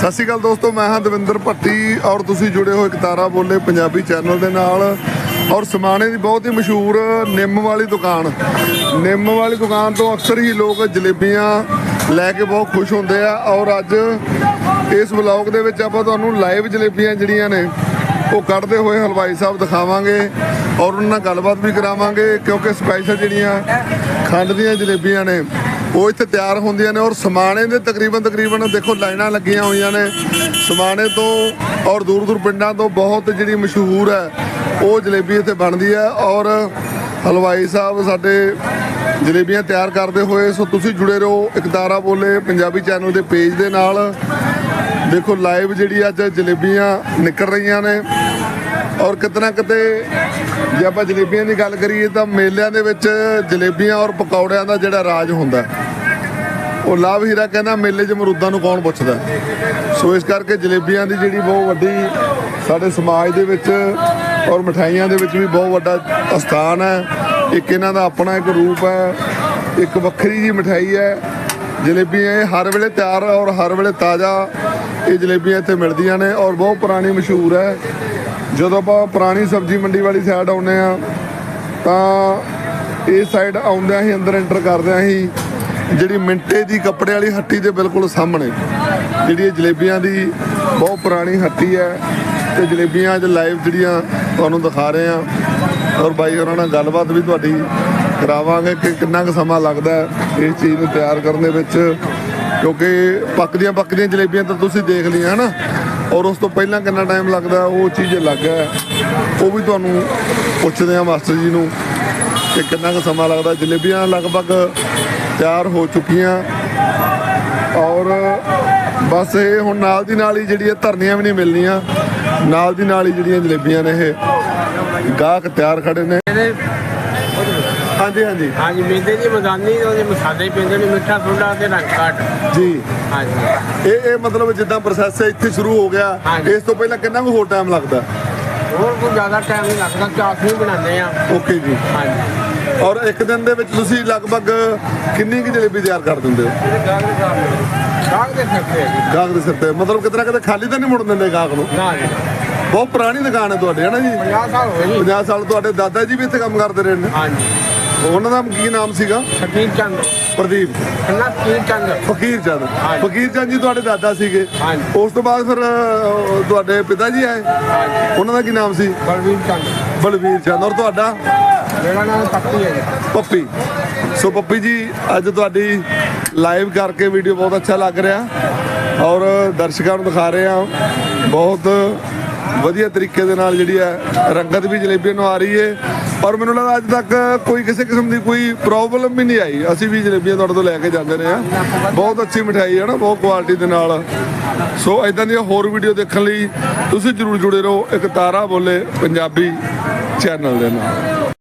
ਸਤਿ ਸ਼੍ਰੀ ਅਕਾਲ ਦੋਸਤੋ, ਮੈਂ ਹਾਂ ਦਵਿੰਦਰ ਭੱਟੀ ਔਰ ਤੁਸੀਂ ਜੁੜੇ ਹੋ ਇੱਕ ਤਾਰਾ ਬੋਲੇ ਪੰਜਾਬੀ ਚੈਨਲ ਦੇ ਨਾਲ। ਔਰ ਸਮਾਣੇ ਦੀ ਬਹੁਤ ਹੀ ਮਸ਼ਹੂਰ ਨਿੰਮ ਵਾਲੀ ਦੁਕਾਨ। ਨਿੰਮ ਵਾਲੀ ਦੁਕਾਨ ਤੋਂ ਅਕਸਰ ਹੀ ਲੋਕ ਜਲੇਬੀਆਂ ਲੈ ਕੇ ਬਹੁਤ ਖੁਸ਼ ਹੁੰਦੇ ਆ। ਔਰ ਅੱਜ ਇਸ ਵਲੌਗ ਦੇ ਵਿੱਚ ਆਪਾਂ ਤੁਹਾਨੂੰ ਲਾਈਵ ਜਲੇਬੀਆਂ ਜਿਹੜੀਆਂ ਨੇ, ਉਹ ਕੱਢਦੇ ਹੋਏ ਹਲਵਾਈ ਸਾਹਿਬ ਦਿਖਾਵਾਂਗੇ ਔਰ ਉਹਨਾਂ ਨਾਲ ਗੱਲਬਾਤ ਵੀ ਕਰਾਵਾਂਗੇ ਕਿਉਂਕਿ ਸਪੈਸ਼ਲ ਜਿਹੜੀਆਂ ਖੰਡ ਦੀਆਂ ਜਲੇਬੀਆਂ ਨੇ ਉਹ ਇੱਥੇ ਤਿਆਰ ਹੁੰਦੀਆਂ ਨੇ ਔਰ ਸਮਾਣੇ ਦੇ ਤਕਰੀਬਨ ਤਕਰੀਬਨ ਦੇਖੋ ਲਾਈਨਾਂ ਲੱਗੀਆਂ ਹੋਈਆਂ ਨੇ। ਸਮਾਣੇ ਤੋਂ ਔਰ ਦੂਰ ਦੂਰ ਪਿੰਡਾਂ ਤੋਂ ਬਹੁਤ ਜਿਹੜੀ ਮਸ਼ਹੂਰ ਹੈ, ਉਹ ਜਲੇਬੀ ਇੱਥੇ ਬਣਦੀ ਹੈ ਔਰ ਹਲਵਾਈ ਸਾਹਿਬ ਸਾਡੇ ਜਲੇਬੀਆਂ ਤਿਆਰ ਕਰਦੇ ਹੋਏ, ਸੋ ਤੁਸੀਂ ਜੁੜੇ ਰਹੋ ਇਕਤਾਰਾ ਬੋਲੇ ਪੰਜਾਬੀ ਚੈਨਲ ਦੇ ਪੇਜ ਦੇ ਨਾਲ। ਦੇਖੋ ਲਾਈਵ ਜਿਹੜੀ ਅੱਜ ਜਲੇਬੀਆਂ ਨਿਕਲ ਰਹੀਆਂ ਨੇ। ਔਰ ਕਿਤਨਾ ਕਿਤੇ ਜੇ ਆਪਾਂ ਜਲੇਬੀਆਂ ਦੀ ਗੱਲ ਕਰੀਏ ਤਾਂ ਮੇਲਿਆਂ ਦੇ ਵਿੱਚ ਜਲੇਬੀਆਂ ਔਰ ਪਕੌੜਿਆਂ ਦਾ ਜਿਹੜਾ ਰਾਜ ਹੁੰਦਾ ਉਹ ਲਾਭ ਹੀਰਾ ਕਹਿੰਦਾ ਮੇਲੇ 'ਚ ਮਰੂਦਾਂ ਨੂੰ ਕੌਣ ਪੁੱਛਦਾ? ਸੋ ਇਸ ਕਰਕੇ ਜਲੇਬੀਆਂ ਦੀ ਜਿਹੜੀ ਬਹੁਤ ਵੱਡੀ ਸਾਡੇ ਸਮਾਜ ਦੇ ਵਿੱਚ ਔਰ ਮਠਾਈਆਂ ਦੇ ਵਿੱਚ ਵੀ ਬਹੁਤ ਵੱਡਾ ਸਥਾਨ ਹੈ। ਇੱਕ ਇਹਨਾਂ ਦਾ ਆਪਣਾ ਇੱਕ ਰੂਪ ਹੈ, ਇੱਕ ਵੱਖਰੀ ਜੀ ਮਠਾਈ ਹੈ। ਜਲੇਬੀਆਂ ਇਹ ਹਰ ਵੇਲੇ ਤਿਆਰ ਔਰ ਹਰ ਵੇਲੇ ਤਾਜ਼ਾ ਇਹ ਜਲੇਬੀਆਂ ਇੱਥੇ ਮਿਲਦੀਆਂ ਨੇ ਔਰ ਬਹੁਤ ਪੁਰਾਣੀ ਮਸ਼ਹੂਰ ਹੈ। ਜਦੋਂ ਆਪਾਂ ਪੁਰਾਣੀ ਸਬਜ਼ੀ ਮੰਡੀ ਵਾਲੀ ਸਾਈਡ ਆਉਂਦੇ ਆ ਤਾਂ ਇਹ ਸਾਈਡ ਆਉਂਦਿਆਂ ਹੀ ਅੰਦਰ ਐਂਟਰ ਕਰਦਿਆਂ ਹੀ ਜਿਹੜੀ ਮਿੰਟੇ ਦੀ ਕੱਪੜੇ ਵਾਲੀ ਹੱਟੀ ਦੇ ਬਿਲਕੁਲ ਸਾਹਮਣੇ। ਜਿਹੜੀ ਇਹ ਜਲੇਬੀਆਂ ਦੀ ਬਹੁਤ ਪੁਰਾਣੀ ਹੱਟੀ ਹੈ, ਤੇ ਜਲੇਬੀਆਂ ਅੱਜ ਲਾਈਵ ਜਿਹੜੀਆਂ ਤੁਹਾਨੂੰ ਦਿਖਾ ਰਹੇ ਆ ਔਰ ਬਾਈ ਉਹਨਾਂ ਨਾਲ ਗੱਲਬਾਤ ਵੀ ਤੁਹਾਡੀ ਕਰਾਵਾਂਗੇ ਕਿ ਕਿੰਨਾ ਕੁ ਸਮਾਂ ਲੱਗਦਾ ਇਸ ਚੀਜ਼ ਨੂੰ ਤਿਆਰ ਕਰਨ ਦੇ ਵਿੱਚ, ਕਿਉਂਕਿ ਪੱਕਦੀਆਂ ਪੱਕਦੀਆਂ ਜਲੇਬੀਆਂ ਤਾਂ ਤੁਸੀਂ ਦੇਖ ਲਈਆਂ, ਹਨਾ? ਔਰ ਉਸ ਤੋਂ ਪਹਿਲਾਂ ਕਿੰਨਾ ਟਾਈਮ ਲੱਗਦਾ, ਉਹ ਚੀਜ਼ ਅਲੱਗ ਹੈ। ਉਹ ਵੀ ਤੁਹਾਨੂੰ ਪੁੱਛਦੇ ਆ ਮਾਸਟਰ ਜੀ ਨੂੰ ਕਿ ਕਿੰਨਾ ਕੁ ਸਮਾਂ ਲੱਗਦਾ। ਜਲੇਬੀਆਂ ਲਗਭਗ ਤਿਆਰ ਹੋ ਚੁੱਕੀਆਂ। ਔਰ ਬਸ ਇਹ ਹੁਣ ਨਾਲ ਦੀ ਨਾਲ ਹੀ ਜਿਹੜੀਆਂ ਧਰਨੀਆਂ ਵੀ ਨਹੀਂ ਮਿਲਣੀਆਂ, ਨਾਲ ਦੀ ਨਾਲ ਹੀ ਜਿਹੜੀਆਂ ਜਲੇਬੀਆਂ ਨੇ ਇਹ, ਗਾਹਕ ਤਿਆਰ ਖੜੇ ਨੇ। ਹਾਂਜੀ ਹਾਂਜੀ। ਹਾਂਜੀ ਮੇਦੇ ਦੀ ਮਦਾਨੀ ਉਹਦੇ ਮਸਾਲੇ ਪੈਂਦੇ ਨੇ ਮਿੱਠਾ ਸੋਡਾ ਤੇ ਰੰਗ ਕਾਟ। ਜੀ। ਹਾਂਜੀ। ਇਹ ਇਹ ਮਤਲਬ ਜਿੱਦਾਂ ਪ੍ਰੋਸੈਸ ਇੱਥੇ ਸ਼ੁਰੂ ਹੋ ਗਿਆ। ਇਸ ਤੋਂ ਪਹਿਲਾਂ ਕਿੰਨਾ ਕੁ ਹੋਰ ਟਾਈਮ ਲੱਗਦਾ? ਹੋਰ ਕੋਈ ਜ਼ਿਆਦਾ ਟਾਈਮ ਨਹੀਂ ਲੱਗਦਾ ਚਾਸ਼ਨੀ ਬਣਾਉਂਦੇ ਆ ਓਕੇ ਜੀ। ਹਾਂਜੀ। ਔਰ ਇੱਕ ਦਿਨ ਦੇ ਵਿੱਚ ਤੁਸੀਂ ਲਗਭਗ ਕਿੰਨੀ ਕੁ ਜਲੇਬੀ ਤਿਆਰ ਕਰ ਦਿੰਦੇ ਹੋ? ਗਾਹਕ ਦੇ ਸਿਰ ਤੇ ਮਤਲਬ ਕਿਤਨਾ ਕਿਤੇ ਖਾਲੀ ਤਾਂ ਨਹੀਂ ਮੁੜਨ ਦਿੰਦੇ ਗਾਹਕ ਨੂੰ? ਨਾ ਜੀ। ਬਹੁਤ ਪੁਰਾਣੀ ਦੁਕਾਨ ਹੈ ਤੁਹਾਡੀ ਹੈ ਨਾ ਜੀ? 50 ਸਾਲ ਹੋਏ ਜੀ। 50 ਸਾਲ ਤੁਹਾਡੇ ਦਾਦਾ ਜੀ ਵੀ ਇੱਥੇ ਕੰਮ ਕਰਦੇ ਰਹੇ ਨੇ? ਹਾਂਜੀ। ਉਹਨਾਂ ਦਾ ਕੀ ਨਾਮ ਸੀਗਾ? ਸ਼ਕੀਰ ਚੰਦ। ਪ੍ਰਦੀਪ। ਕਿੰਨਾ ਸ਼ਕੀਰ ਚੰਦ। ਫਕੀਰ ਚੰਦ। ਫਕੀਰ ਚੰਦ ਜੀ ਤੁਹਾਡੇ ਦਾਦਾ ਸੀਗੇ। ਹਾਂਜੀ। ਉਸ ਤੋਂ ਬਾਅਦ ਫਿਰ ਤੁਹਾਡੇ ਪਿਤਾ ਜੀ ਆਏ? ਉਹਨਾਂ ਦਾ ਕੀ ਨਾਮ ਸੀ? ਬਲਵੀਰ ਚੰਦ। ਬਲਵੀਰ ਚੰਦ। ਔਰ ਤੁਹਾਡਾ? ਮੇਰਾ ਨਾਮ ਪੱਪੀ ਹੈ ਪੱਪੀ। ਸੋ ਪੱਪੀ ਜੀ ਅੱਜ ਤੁਹਾਡੀ ਲਾਈਵ ਕਰਕੇ ਵੀਡੀਓ ਬਹੁਤ ਅੱਛਾ ਲੱਗ ਰਿਹਾ। ਔਰ ਦਰਸ਼ਕਾਂ ਨੂੰ ਦਿਖਾ ਰਹੇ ਆ ਬਹੁਤ ਵਧੀਆ ਤਰੀਕੇ ਦੇ ਨਾਲ ਜਿਹੜੀ ਹੈ ਰੰਗਤ ਵੀ ਜਲੇਬੀਆਂ ਨੂੰ ਆ ਰਹੀ ਹੈ। ਔਰ ਮੈਨੂੰ ਲੱਗਦਾ ਅੱਜ ਤੱਕ ਕੋਈ ਕਿਸੇ ਕਿਸਮ ਦੀ ਕੋਈ ਪ੍ਰੋਬਲਮ ਵੀ ਨਹੀਂ ਆਈ। ਅਸੀਂ ਵੀ ਜਲੇਬੀਆਂ ਤੁਹਾਡੇ ਤੋਂ ਲੈ ਕੇ ਜਾਂਦੇ ਰਹੇ ਆ ਬਹੁਤ ਅੱਛੀ ਮਠਾਈ ਹੈ ਨਾ, ਬਹੁਤ ਕੁਆਲਿਟੀ ਦੇ ਨਾਲ। ਸੋ ਇਦਾਂ ਦੀਆਂ ਹੋਰ ਵੀਡੀਓ ਦੇਖਣ ਲਈ ਤੁਸੀਂ ਜਰੂਰ ਜੁੜੇ ਰਹੋ। ਇੱਕ ਤਾਰਾ ਬੋਲੇ ਪੰਜਾਬੀ ਚੈਨਲ ਦੇ ਨਾਲ।